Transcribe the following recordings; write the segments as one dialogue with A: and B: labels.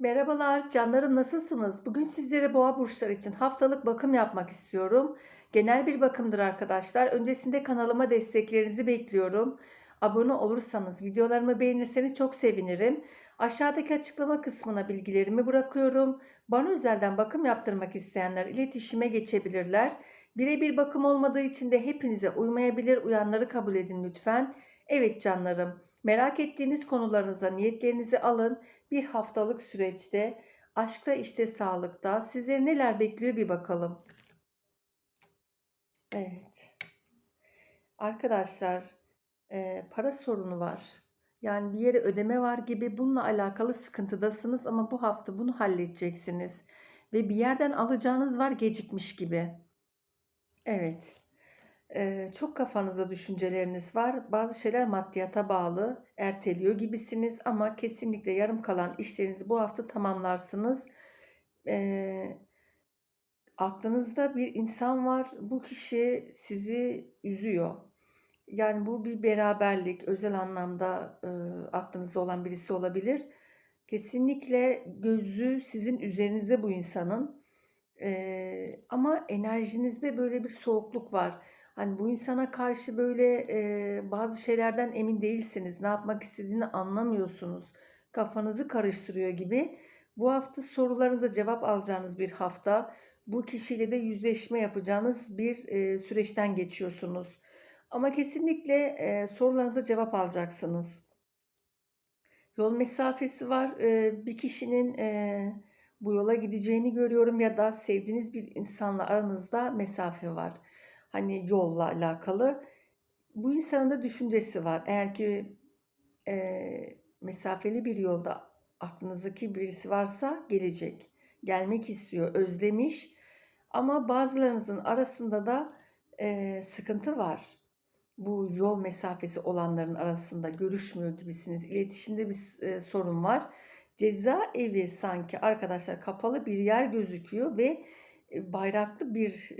A: Merhabalar canlarım nasılsınız? Bugün sizlere boğa burçları için haftalık bakım yapmak istiyorum. Genel bir bakımdır arkadaşlar. Öncesinde kanalıma desteklerinizi bekliyorum. Abone olursanız, videolarımı beğenirseniz çok sevinirim. Aşağıdaki açıklama kısmına bilgilerimi bırakıyorum. Bana özelden bakım yaptırmak isteyenler iletişime geçebilirler. Birebir bakım olmadığı için de hepinize uymayabilir. Uyanları kabul edin lütfen. Evet canlarım, merak ettiğiniz konularınıza niyetlerinizi alın bir haftalık süreçte aşkta işte sağlıkta sizleri neler bekliyor bir bakalım. Evet. Arkadaşlar e, para sorunu var. Yani bir yere ödeme var gibi bununla alakalı sıkıntıdasınız ama bu hafta bunu halledeceksiniz. Ve bir yerden alacağınız var gecikmiş gibi. Evet. Çok kafanızda düşünceleriniz var. Bazı şeyler maddiyata bağlı, erteliyor gibisiniz ama kesinlikle yarım kalan işlerinizi bu hafta tamamlarsınız. Eee, aklınızda bir insan var. Bu kişi sizi üzüyor. Yani bu bir beraberlik, özel anlamda eee, aklınızda olan birisi olabilir. Kesinlikle gözü sizin üzerinizde bu insanın. Eee, ama enerjinizde böyle bir soğukluk var. Hani bu insana karşı böyle e, bazı şeylerden emin değilsiniz. Ne yapmak istediğini anlamıyorsunuz. Kafanızı karıştırıyor gibi. Bu hafta sorularınıza cevap alacağınız bir hafta. Bu kişiyle de yüzleşme yapacağınız bir e, süreçten geçiyorsunuz. Ama kesinlikle e, sorularınıza cevap alacaksınız. Yol mesafesi var. E, bir kişinin e, bu yola gideceğini görüyorum ya da sevdiğiniz bir insanla aranızda mesafe var hani yolla alakalı. Bu insanın da düşüncesi var. Eğer ki e, mesafeli bir yolda aklınızdaki birisi varsa gelecek. Gelmek istiyor, özlemiş. Ama bazılarınızın arasında da e, sıkıntı var. Bu yol mesafesi olanların arasında görüşmüyor gibisiniz. İletişimde bir e, sorun var. Ceza evi sanki arkadaşlar kapalı bir yer gözüküyor ve bayraklı bir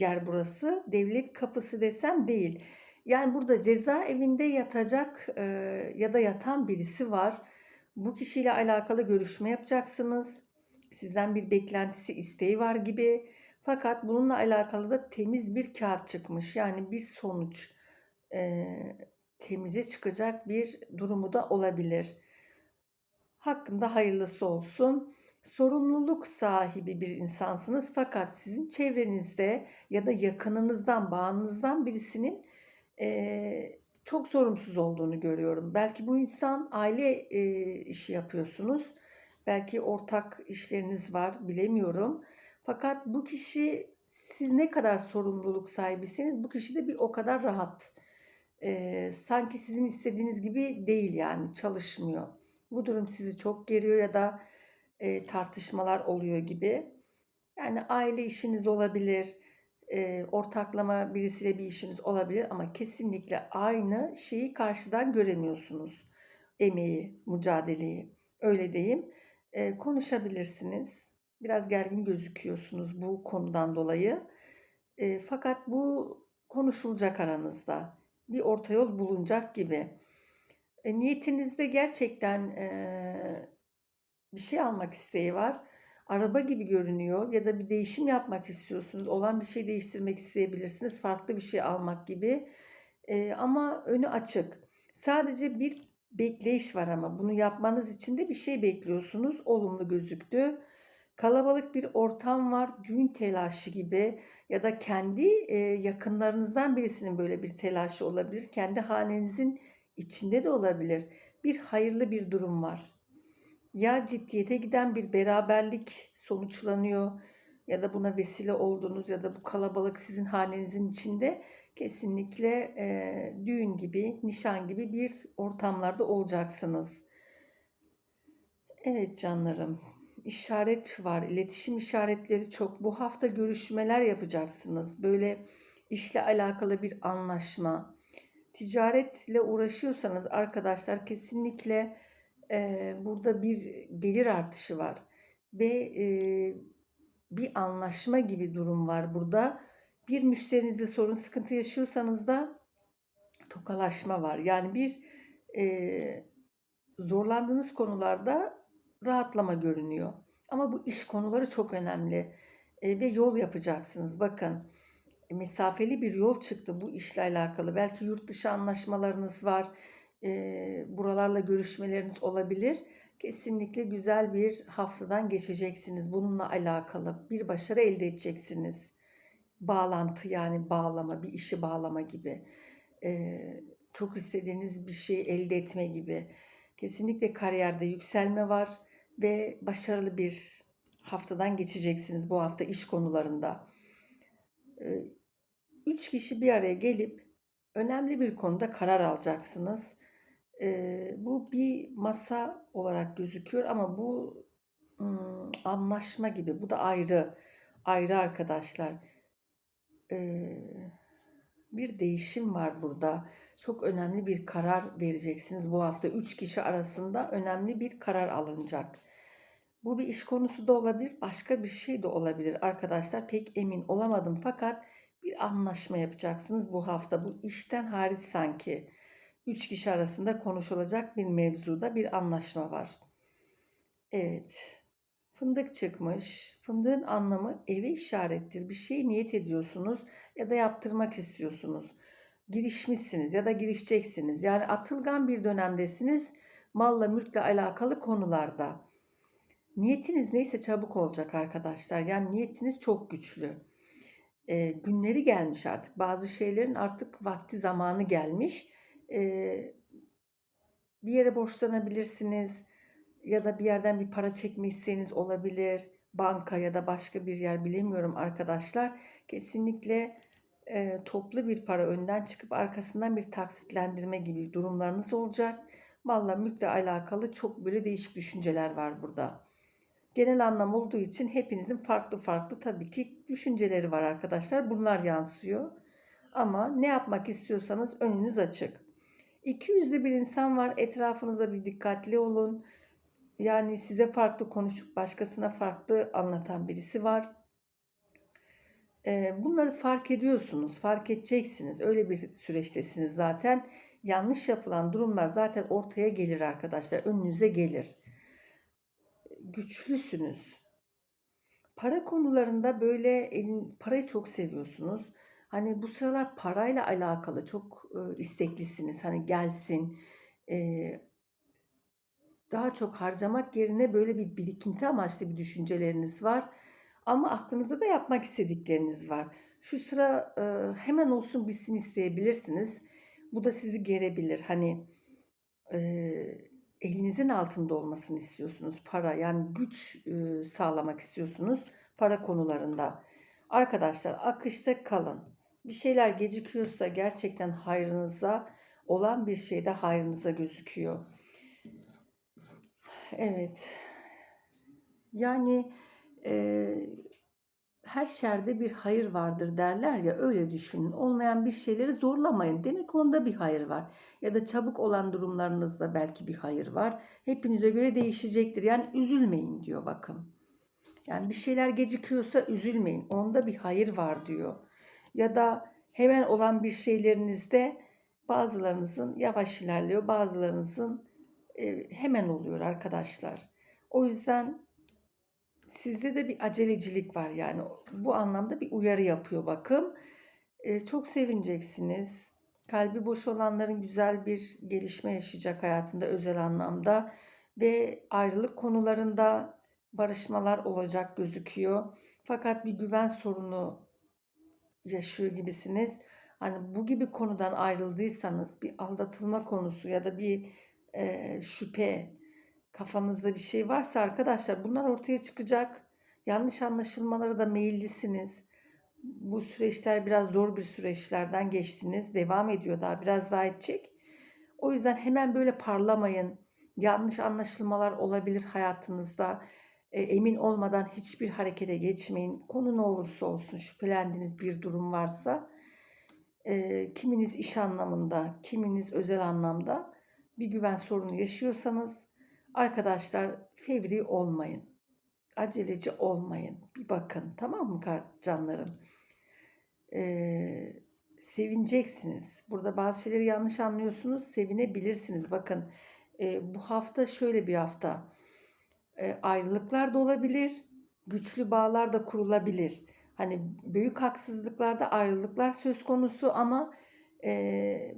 A: yer burası. Devlet kapısı desem değil. Yani burada cezaevinde yatacak ya da yatan birisi var. Bu kişiyle alakalı görüşme yapacaksınız. Sizden bir beklentisi, isteği var gibi. Fakat bununla alakalı da temiz bir kağıt çıkmış. Yani bir sonuç e, temize çıkacak bir durumu da olabilir. Hakkında hayırlısı olsun sorumluluk sahibi bir insansınız fakat sizin çevrenizde ya da yakınınızdan, bağınızdan birisinin e, çok sorumsuz olduğunu görüyorum. Belki bu insan aile e, işi yapıyorsunuz. Belki ortak işleriniz var, bilemiyorum. Fakat bu kişi siz ne kadar sorumluluk sahibisiniz, bu kişi de bir o kadar rahat. E, sanki sizin istediğiniz gibi değil yani çalışmıyor. Bu durum sizi çok geriyor ya da e, tartışmalar oluyor gibi. Yani aile işiniz olabilir, e, ortaklama birisiyle bir işiniz olabilir ama kesinlikle aynı şeyi karşıdan göremiyorsunuz. Emeği, mücadeleyi öyle diyeyim. E, konuşabilirsiniz. Biraz gergin gözüküyorsunuz bu konudan dolayı. E, fakat bu konuşulacak aranızda. Bir orta yol bulunacak gibi. E, niyetinizde gerçekten e, bir şey almak isteği var. Araba gibi görünüyor ya da bir değişim yapmak istiyorsunuz. Olan bir şey değiştirmek isteyebilirsiniz. Farklı bir şey almak gibi. Ee, ama önü açık. Sadece bir bekleyiş var ama bunu yapmanız için de bir şey bekliyorsunuz. Olumlu gözüktü. Kalabalık bir ortam var. Düğün telaşı gibi ya da kendi e, yakınlarınızdan birisinin böyle bir telaşı olabilir. Kendi hanenizin içinde de olabilir. Bir hayırlı bir durum var ya ciddiyete giden bir beraberlik sonuçlanıyor ya da buna vesile oldunuz ya da bu kalabalık sizin hanenizin içinde kesinlikle e, düğün gibi, nişan gibi bir ortamlarda olacaksınız. Evet canlarım, işaret var, iletişim işaretleri çok. Bu hafta görüşmeler yapacaksınız. Böyle işle alakalı bir anlaşma. Ticaretle uğraşıyorsanız arkadaşlar kesinlikle e, burada bir gelir artışı var ve e, bir anlaşma gibi durum var burada. Bir müşterinizle sorun sıkıntı yaşıyorsanız da tokalaşma var. Yani bir e, zorlandığınız konularda rahatlama görünüyor. Ama bu iş konuları çok önemli. E, ve yol yapacaksınız. Bakın mesafeli bir yol çıktı bu işle alakalı. Belki yurt dışı anlaşmalarınız var. E, buralarla görüşmeleriniz olabilir. Kesinlikle güzel bir haftadan geçeceksiniz. Bununla alakalı bir başarı elde edeceksiniz. Bağlantı yani bağlama, bir işi bağlama gibi. E, çok istediğiniz bir şey elde etme gibi. Kesinlikle kariyerde yükselme var ve başarılı bir haftadan geçeceksiniz bu hafta iş konularında. Üç kişi bir araya gelip önemli bir konuda karar alacaksınız. Ee, Bu bir masa olarak gözüküyor ama bu ım, anlaşma gibi. Bu da ayrı, ayrı arkadaşlar. Ee, Bir değişim var burada. Çok önemli bir karar vereceksiniz bu hafta. Üç kişi arasında önemli bir karar alınacak. Bu bir iş konusu da olabilir, başka bir şey de olabilir arkadaşlar. Pek emin olamadım fakat bir anlaşma yapacaksınız bu hafta. Bu işten hariç sanki. Üç kişi arasında konuşulacak bir mevzuda bir anlaşma var. Evet. Fındık çıkmış. Fındığın anlamı eve işarettir. Bir şey niyet ediyorsunuz ya da yaptırmak istiyorsunuz. Girişmişsiniz ya da girişeceksiniz. Yani atılgan bir dönemdesiniz malla mülkle alakalı konularda. Niyetiniz neyse çabuk olacak arkadaşlar. Yani niyetiniz çok güçlü. Ee, günleri gelmiş artık. Bazı şeylerin artık vakti zamanı gelmiş. Bir yere borçlanabilirsiniz ya da bir yerden bir para çekme isteğiniz olabilir. Banka ya da başka bir yer bilemiyorum arkadaşlar. Kesinlikle e, toplu bir para önden çıkıp arkasından bir taksitlendirme gibi durumlarınız olacak. Valla mülkle alakalı çok böyle değişik düşünceler var burada. Genel anlam olduğu için hepinizin farklı farklı tabii ki düşünceleri var arkadaşlar. Bunlar yansıyor. Ama ne yapmak istiyorsanız önünüz açık. İki yüzlü bir insan var. Etrafınıza bir dikkatli olun. Yani size farklı konuşup başkasına farklı anlatan birisi var. Ee, bunları fark ediyorsunuz, fark edeceksiniz. Öyle bir süreçtesiniz zaten. Yanlış yapılan durumlar zaten ortaya gelir arkadaşlar. Önünüze gelir. Güçlüsünüz. Para konularında böyle elin, parayı çok seviyorsunuz. Hani bu sıralar parayla alakalı çok e, isteklisiniz. Hani gelsin, e, daha çok harcamak yerine böyle bir birikinti amaçlı bir düşünceleriniz var. Ama aklınızda da yapmak istedikleriniz var. Şu sıra e, hemen olsun bitsin isteyebilirsiniz. Bu da sizi gerebilir. Hani e, elinizin altında olmasını istiyorsunuz para. Yani güç e, sağlamak istiyorsunuz para konularında. Arkadaşlar akışta kalın. Bir şeyler gecikiyorsa gerçekten hayrınıza olan bir şeyde hayrınıza gözüküyor. Evet. Yani e, her şerde bir hayır vardır derler ya öyle düşünün. Olmayan bir şeyleri zorlamayın. Demek onda bir hayır var. Ya da çabuk olan durumlarınızda belki bir hayır var. Hepinize göre değişecektir. Yani üzülmeyin diyor bakın. Yani bir şeyler gecikiyorsa üzülmeyin. Onda bir hayır var diyor. Ya da hemen olan bir şeylerinizde bazılarınızın yavaş ilerliyor, bazılarınızın e, hemen oluyor arkadaşlar. O yüzden sizde de bir acelecilik var yani bu anlamda bir uyarı yapıyor bakım. E, çok sevineceksiniz. Kalbi boş olanların güzel bir gelişme yaşayacak hayatında özel anlamda ve ayrılık konularında barışmalar olacak gözüküyor. Fakat bir güven sorunu yaşıyor gibisiniz. Hani bu gibi konudan ayrıldıysanız bir aldatılma konusu ya da bir e, şüphe kafanızda bir şey varsa arkadaşlar bunlar ortaya çıkacak. Yanlış anlaşılmalara da meyillisiniz. Bu süreçler biraz zor bir süreçlerden geçtiniz. Devam ediyor daha biraz daha edecek. O yüzden hemen böyle parlamayın. Yanlış anlaşılmalar olabilir hayatınızda. E, emin olmadan hiçbir harekete geçmeyin. Konu ne olursa olsun şüphelendiğiniz bir durum varsa e, kiminiz iş anlamında, kiminiz özel anlamda bir güven sorunu yaşıyorsanız arkadaşlar fevri olmayın. Aceleci olmayın. Bir bakın tamam mı canlarım? Ee, sevineceksiniz. Burada bazı şeyleri yanlış anlıyorsunuz. Sevinebilirsiniz. Bakın e, bu hafta şöyle bir hafta. Ayrılıklar da olabilir, güçlü bağlar da kurulabilir. Hani büyük haksızlıklarda ayrılıklar söz konusu ama e,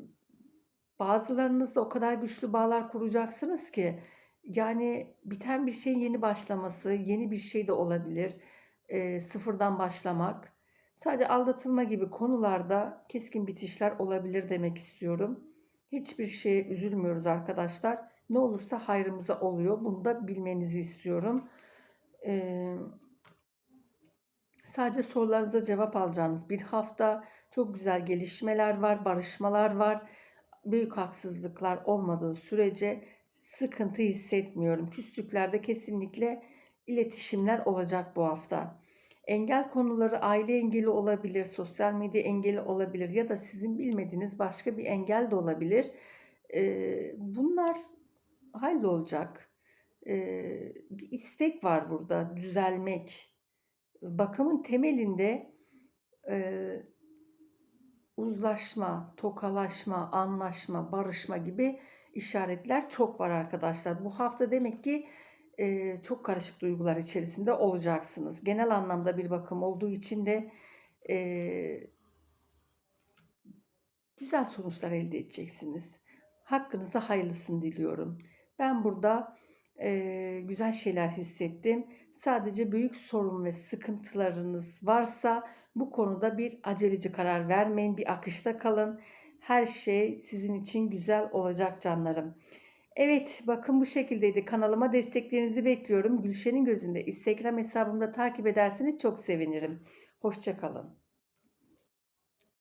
A: bazılarınızla o kadar güçlü bağlar kuracaksınız ki yani biten bir şeyin yeni başlaması, yeni bir şey de olabilir. E, sıfırdan başlamak. Sadece aldatılma gibi konularda keskin bitişler olabilir demek istiyorum. Hiçbir şeye üzülmüyoruz arkadaşlar. Ne olursa hayrımıza oluyor. Bunu da bilmenizi istiyorum. Ee, sadece sorularınıza cevap alacağınız bir hafta. Çok güzel gelişmeler var, barışmalar var. Büyük haksızlıklar olmadığı sürece sıkıntı hissetmiyorum. Küslüklerde kesinlikle iletişimler olacak bu hafta. Engel konuları aile engeli olabilir, sosyal medya engeli olabilir ya da sizin bilmediğiniz başka bir engel de olabilir. Bunlar hallolacak. Ee, istek var burada, düzelmek. Bakımın temelinde e, uzlaşma, tokalaşma, anlaşma, barışma gibi işaretler çok var arkadaşlar. Bu hafta demek ki e, çok karışık duygular içerisinde olacaksınız. Genel anlamda bir bakım olduğu için de e, güzel sonuçlar elde edeceksiniz. Hakkınızda hayırlısını diliyorum. Ben burada e, güzel şeyler hissettim. Sadece büyük sorun ve sıkıntılarınız varsa bu konuda bir aceleci karar vermeyin. Bir akışta kalın. Her şey sizin için güzel olacak canlarım. Evet bakın bu şekildeydi. Kanalıma desteklerinizi bekliyorum. Gülşen'in gözünde Instagram hesabımda takip ederseniz çok sevinirim. Hoşçakalın.